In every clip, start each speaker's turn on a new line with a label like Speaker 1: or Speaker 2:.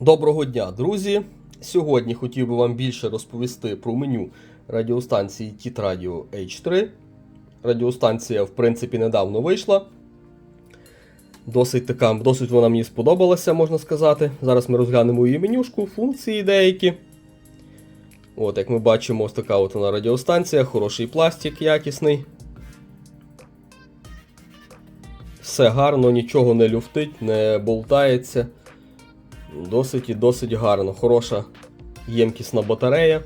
Speaker 1: Доброго дня, друзі! Сьогодні хотів би вам більше розповісти про меню радіостанції Radio H3. Радіостанція, в принципі, недавно вийшла. Досить така, досить вона мені сподобалася, можна сказати. Зараз ми розглянемо її менюшку, функції деякі. От, як ми бачимо, ось така от вона радіостанція, хороший пластик якісний. Все гарно, нічого не люфтить, не болтається. Досить і досить гарно. Хороша ємкісна батарея,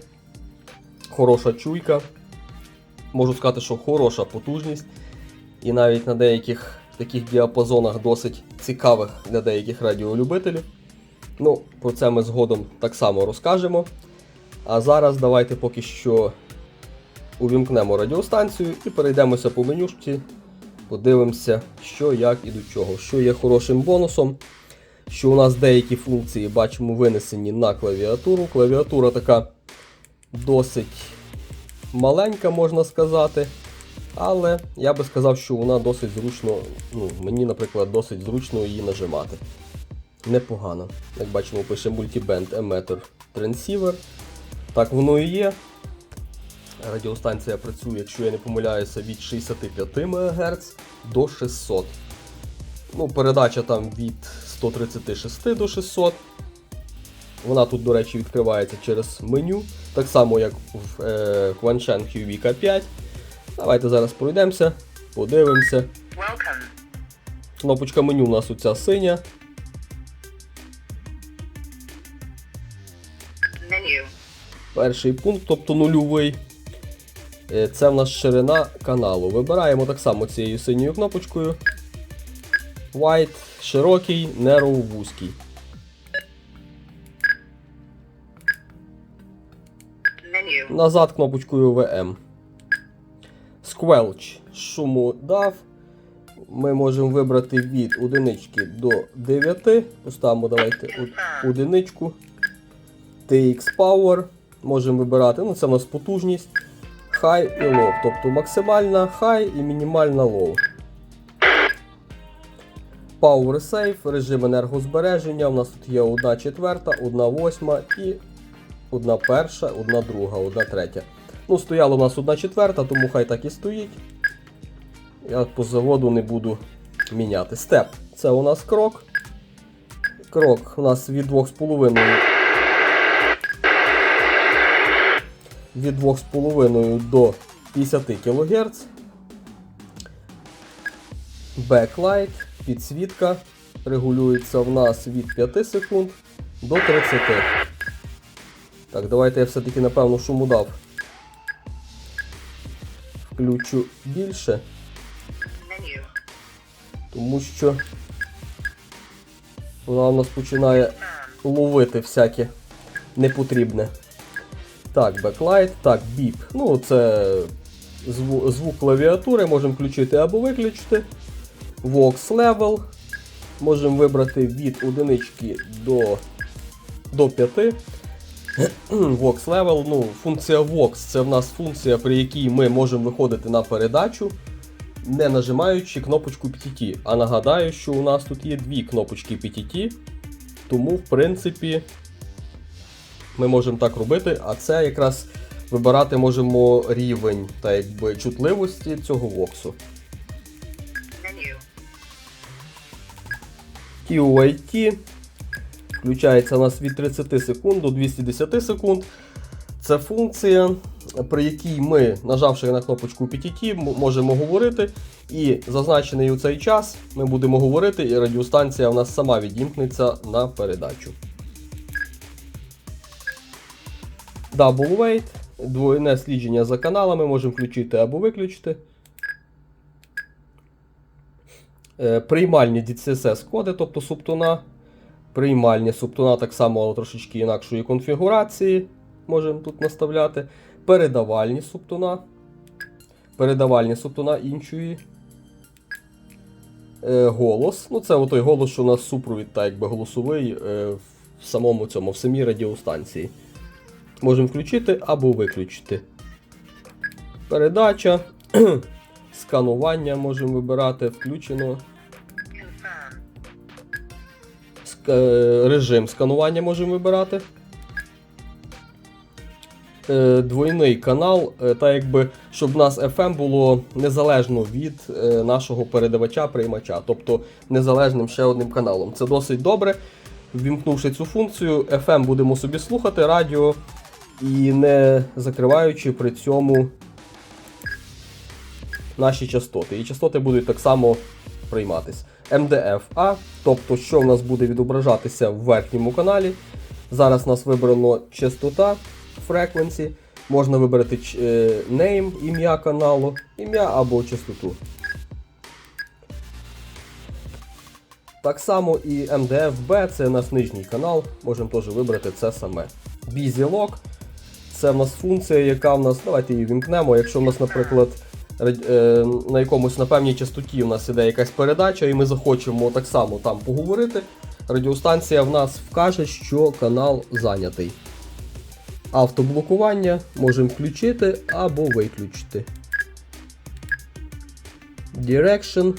Speaker 1: хороша чуйка. Можу сказати, що хороша потужність. І навіть на деяких таких діапазонах досить цікавих для деяких радіолюбителів. Ну, про це ми згодом так само розкажемо. А зараз давайте поки що увімкнемо радіостанцію і перейдемося по менюшці. Подивимося, що, як і до чого. Що є хорошим бонусом що у нас деякі функції бачимо винесені на клавіатуру. Клавіатура така досить маленька, можна сказати. Але я би сказав, що вона досить зручно, ну, мені, наприклад, досить зручно її нажимати. Непогано. Як бачимо, пише Multiband Emitter Transceiver. Так воно і є. Радіостанція працює, якщо я не помиляюся, від 65 МГц до 600. Ну, передача там від 136 до 600. Вона тут, до речі, відкривається через меню. Так само, як в е, Quanshan QV 5 Давайте зараз пройдемося, подивимося.
Speaker 2: Welcome.
Speaker 1: Кнопочка меню у нас оця синя.
Speaker 2: Menu.
Speaker 1: Перший пункт, тобто нульовий. Е, Це в нас ширина каналу. Вибираємо так само цією синьою кнопочкою. White, широкий, narrow, вузький.
Speaker 2: Menu.
Speaker 1: Назад кнопочкою VM. Squelch. Шуму дав. Ми можемо вибрати від одинички до 9. Поставимо давайте од- одиничку. TX Power. Можемо вибирати. Ну, це в нас потужність. High і low. Тобто максимальна high і мінімальна low. Power Safe, режим енергозбереження. У нас тут є 1 четверта, 1 восьма і одна перша, одна друга, одна третя. Ну, стояла у нас одна четверта, тому хай так і стоїть. Я по заводу не буду міняти. Степ. Це у нас крок. Крок у нас від 2,5. Від 2,5 до 50 кГц. Backlight, підсвітка. Регулюється в нас від 5 секунд до 30. Так, давайте я все-таки, напевно, шуму дав. Включу більше, тому що вона у нас починає ловити всяке непотрібне. Так, беклайт, так, біп. Ну, це зву- звук клавіатури, можемо включити або виключити. Vox Level. Можемо вибрати від одинички до, до 5. Vox Level, ну, функція Vox це в нас функція, при якій ми можемо виходити на передачу, не нажимаючи кнопочку PTT. А нагадаю, що у нас тут є дві кнопочки PTT, тому, в принципі, ми можемо так робити, а це якраз вибирати можемо рівень та якби чутливості цього воксу. QIT включається у нас від 30 секунд до 210 секунд. Це функція, при якій ми, нажавши на кнопочку PTT, можемо говорити. І зазначений у цей час ми будемо говорити, і радіостанція у нас сама відімкнеться на передачу. Double Wait, двойне слідження за каналами, можемо включити або виключити. Е, Приймальні DCSS коди, тобто субтона. Приймальні субтона так само але трошечки інакшої конфігурації. Можемо тут наставляти. Передавальні субтона. Передавальні субтона іншої. Е, голос. Ну, це той голос, що у нас супровід, так якби голосовий е, в самому цьому, в самій радіостанції. Можемо включити або виключити. Передача. Сканування можемо вибирати, включено. Ск- е, режим сканування можемо вибирати. Е, Двойний канал, е, та якби, щоб у нас FM було незалежно від нашого передавача-приймача, тобто незалежним ще одним каналом. Це досить добре. Ввімкнувши цю функцію, FM будемо собі слухати радіо і не закриваючи при цьому наші частоти. І частоти будуть так само прийматись. MDF-A, тобто, що в нас буде відображатися в верхньому каналі. Зараз у нас вибрано частота frequency. Можна вибрати ч- е, name, ім'я каналу, ім'я або частоту. Так само і MDF-B це наш нижній канал, можемо теж вибрати це саме. Busy Lock це в нас функція, яка в нас, давайте її вімкнемо. Якщо в нас, наприклад, на якомусь на певній частоті в нас іде якась передача, і ми захочемо так само там поговорити, радіостанція в нас вкаже, що канал зайнятий. Автоблокування можемо включити або виключити. Direction.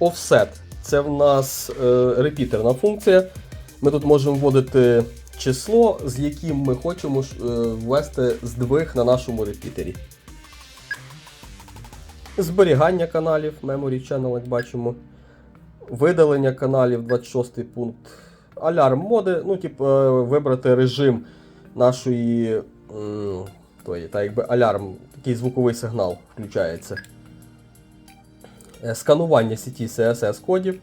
Speaker 1: Offset. Це в нас е, репітерна функція. Ми тут можемо вводити число, з яким ми хочемо е, ввести здвиг на нашому репітері. Зберігання каналів, Memory Channel, як бачимо. Видалення каналів, 26 пункт. Алярм моди, ну, типу, е, вибрати режим нашої. м, Тої, та якби алярм, такий звуковий сигнал включається. Е, Сканування сіті CSS кодів.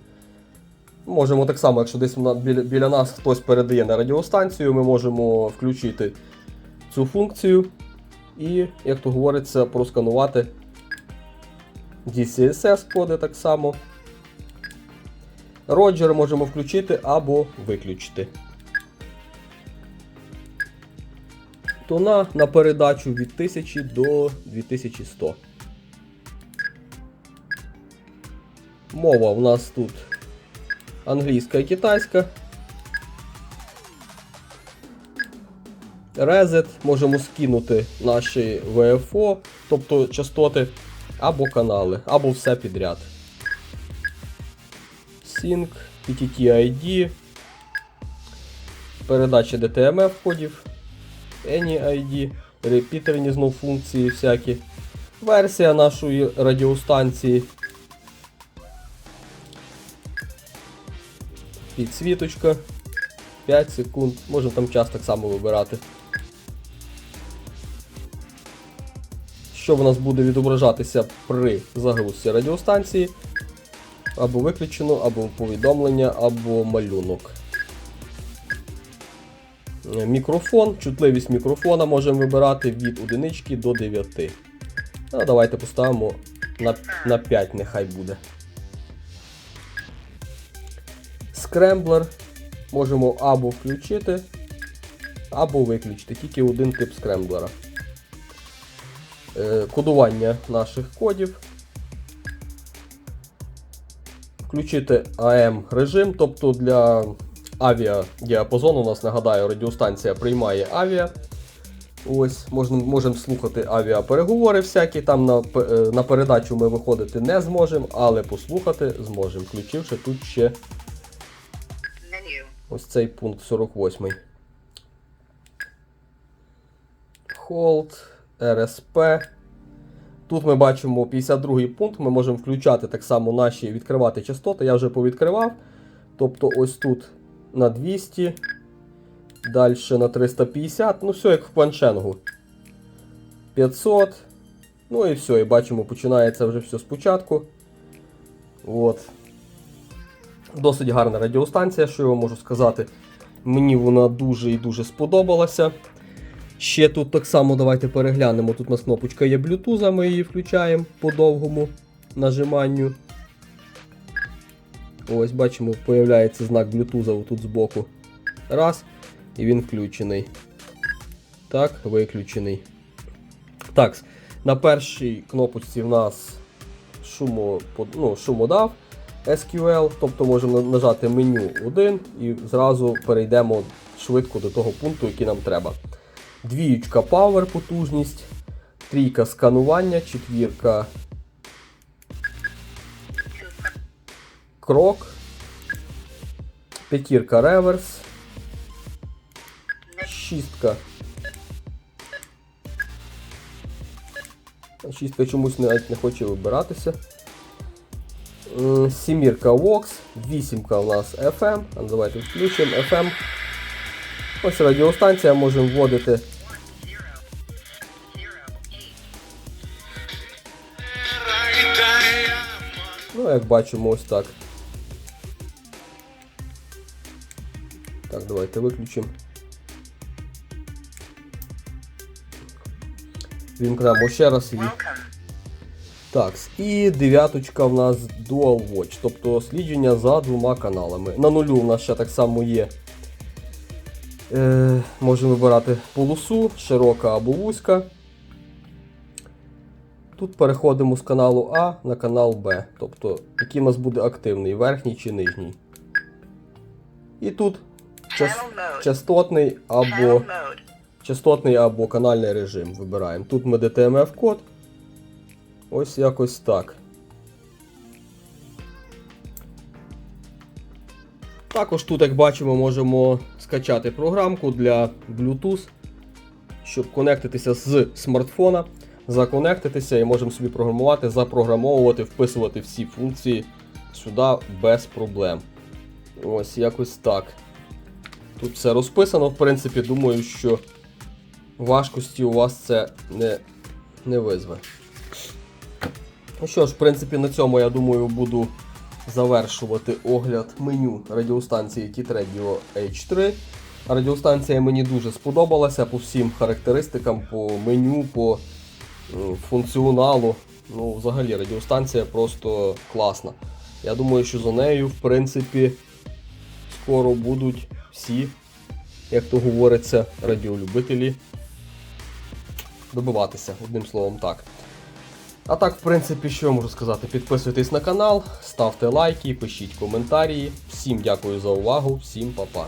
Speaker 1: Можемо так само, якщо десь біля нас хтось передає на радіостанцію, ми можемо включити цю функцію і, як то говориться, просканувати DCSS коди так само. Роджер можемо включити або виключити. Тона на передачу від 1000 до 2100. Мова у нас тут англійська і китайська. Reset можемо скинути наші VFO, тобто частоти, або канали, або все підряд. Sync, PTT-ID, передача DTMF кодів, Any ID, репітерні знов функції всякі. Версія нашої радіостанції. Підсвіточка. 5 секунд. Можемо там час так само вибирати. Що в нас буде відображатися при загрузці радіостанції? Або виключено, або повідомлення, або малюнок. Мікрофон, чутливість мікрофона можемо вибирати від 1 до 9. Ну, давайте поставимо на, на 5, нехай буде. Скремблер можемо або включити, або виключити. Тільки один тип скремблера. Е, Кодування наших кодів. Включити AM режим, тобто для авіадіапазону, у нас нагадаю, радіостанція приймає авіа. Ось, можна, можемо слухати авіапереговори всякі. Там на, е, на передачу ми виходити не зможемо, але послухати зможемо, включивши тут ще ось цей пункт 48. Hold, RSP. Тут ми бачимо 52 пункт. Ми можемо включати так само наші відкривати частоти. Я вже повідкривав. Тобто ось тут на 200. Далі на 350. Ну, все як в планшенгу. 500. Ну і все, і бачимо, починається вже все спочатку. От. Досить гарна радіостанція, що я вам можу сказати. Мені вона дуже і дуже сподобалася. Ще тут так само давайте переглянемо. Тут у нас кнопочка є Bluetooth, ми її включаємо по довгому нажиманню. Ось бачимо, появляється знак Bluetooth тут збоку. Раз. І він включений. Так, виключений. Так, на першій кнопочці в нас шумо, ну, шумодав SQL, тобто можемо нажати меню 1 і зразу перейдемо швидко до того пункту, який нам треба. Двіючка Power потужність, трійка сканування, четвірка крок, П'ятірка реверс. Шістка. Шістка чомусь навіть не хоче вибиратися. Сімірка Vox, вісімка у нас FM. Ну, давайте включимо FM. Ось радіостанція, можемо вводити Ну, як бачимо, ось так. Так, давайте виключимо. Вімкнемо ще раз її. Так, і дев'яточка в нас Dual Watch, тобто слідження за двома каналами. На нулю в нас ще так само є. Е, можемо вибирати полосу, широка або вузька. Тут переходимо з каналу А на канал Б, тобто який у нас буде активний, верхній чи нижній. І тут час, частотний або частотний або канальний режим вибираємо. Тут ми DTMF код. Ось якось так. Також тут, як бачимо, можемо скачати програмку для Bluetooth, щоб конектитися з смартфона, законектитися і можемо собі програмувати, запрограмовувати, вписувати всі функції сюди без проблем. Ось якось так. Тут все розписано, в принципі, думаю, що важкості у вас це не, не визве. Ну що ж, в принципі, на цьому я думаю буду завершувати огляд меню радіостанції T-Radio H3. Радіостанція мені дуже сподобалася по всім характеристикам, по меню, по функціоналу. Ну, взагалі, радіостанція просто класна. Я думаю, що за нею, в принципі, скоро будуть всі, як то говориться, радіолюбителі добиватися, одним словом так. А так, в принципі, що я можу сказати? Підписуйтесь на канал, ставте лайки, пишіть коментарі. Всім дякую за увагу, всім па-па.